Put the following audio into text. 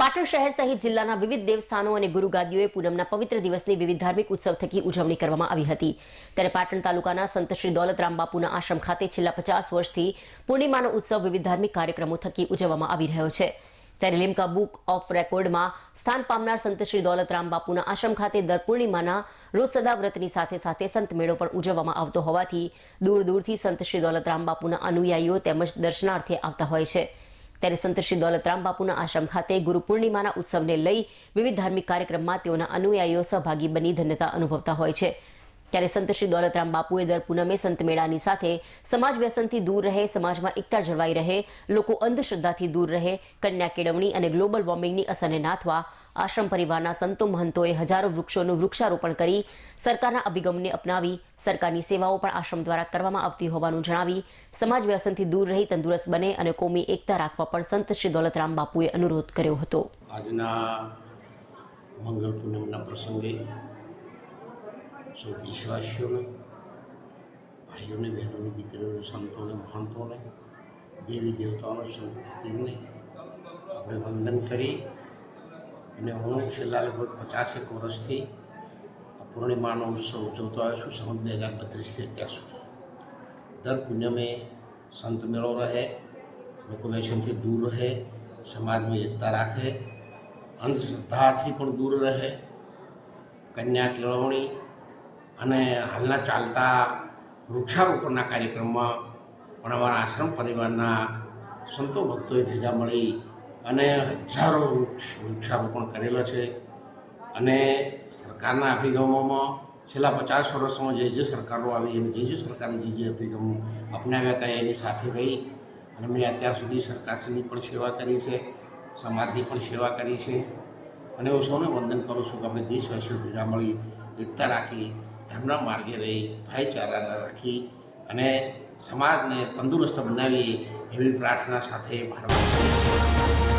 પાટણ શહેર સહિત જિલ્લાના વિવિધ દેવસ્થાનો અને ગુરુગાદીઓએ પૂનમના પવિત્ર દિવસની વિવિધ ધાર્મિક ઉત્સવ થકી ઉજવણી કરવામાં આવી હતી. ત્યારે પાટણ તાલુકાના સંત શ્રી દોલતરામ બાપુના આશ્રમ ખાતે છેલ્લા પચાસ વર્ષથી પૂર્ણિમાનો ઉત્સવ વિવિધ ધાર્મિક કાર્યક્રમો થકી ઉજવવામાં આવી રહ્યો છે. ત્યારે લીમકા બુક ઓફ રેકોર્ડમાં સ્થાન પામનાર સંત શ્રી દોલતરામ બાપુના આશ્રમ ખાતે દર પૂર્ણિમાના રોજ સદા વ્રતની સાથે સાથે સંત મેળો પણ ઉજવવામાં આવતો હોવાથી દૂર દૂરથી સંત શ્રી દોલતરામ બાપુના અનુયાયીઓ તેમજ દર્શનાર્થે આવતા હોય છે. ત્યારે સંત શ્રી દોલતરામ બાપુના આશ્રમ ખાતે ગુરુ પૂર્ણિમાના ઉત્સવને લઈ વિવિધ ધાર્મિક કાર્યક્રમમાં તેઓના અનુયાયીઓ સહભાગી બની ધન્યતા અનુભવતા હોય છે. ત્યારે સંત શ્રી દોલતરામ બાપુએ દર પૂનમે સંત મેળાની સાથે સમાજ વ્યસનથી દૂર રહે, સમાજમાં એકતા જળવાઈ રહે, લોકો અંધશ્રદ્ધાથી દૂર રહે, કન્યા કેળવણી અને ગ્લોબલ વોર્મિંગની અસરને નાથવા આશ્રમ પરિવારના સંતો મહંતોએ હજારો વૃક્ષોનું વૃક્ષારોપણ કરી સરકારના અભિગમને અપનાવી, સરકારની સેવાઓ પણ આશ્રમ દ્વારા કરવામાં આવતી હોવાનું જણાવી, સમાજ વ્યસનથી દૂર રહી, તંદુરસ્ત બને અને કોમી એકતા રાખવા પણ સંત શ્રી દોલતરામ બાપુએ અનુરોધ કર્યો હતો. આજના મંગળ પૂનમના પ્રસંગે સૌ ભાઈઓને, બહેનોને, દીકરીઓને, સંતોને, મહંતોને, દેવી દેવતાઓને, સંતને આપણે વંદન કરી અને હું છેલ્લા લગભગ પચાસેક વર્ષથી પૂર્ણિમાનો ઉત્સવ ઉજવતો આવ્યો છું સંવત બે હજાર બત્રીસથી અત્યાર સુધી. દર પૂનમે સંત મેળો રહે, લોકો વ્યસનથી દૂર રહે, સમાજમાં એકતા રાખે, અંધશ્રદ્ધાથી પણ દૂર રહે, કન્યા કેળવણી અને હાલના ચાલતા વૃક્ષારોપણના કાર્યક્રમમાં પણ અમારા આશ્રમ પરિવારના સંતો ભક્તોએ ભેગા મળી અને હજારો વૃક્ષ વૃક્ષારોપણ કરેલો છે. અને સરકારના અભિગમોમાં છેલ્લા પચાસ વર્ષમાં જે જે સરકારો આવી અને જે જે સરકારે જે જે અભિગમો અપનાવ્યા હતા, એની સાથે રહી અને મેં અત્યાર સુધી સરકારશ્રીની પણ સેવા કરી છે, સમાજની પણ સેવા કરી છે. અને હું સૌને વંદન કરું છું કે આપણે દેશવાસીઓ ભેગા મળી એકતા રાખી, ધર્મના માર્ગે રહી ભાઈચારા રાખી અને સમાજને તંદુરસ્ત બનાવીએ એવી પ્રાર્થના સાથે ભારત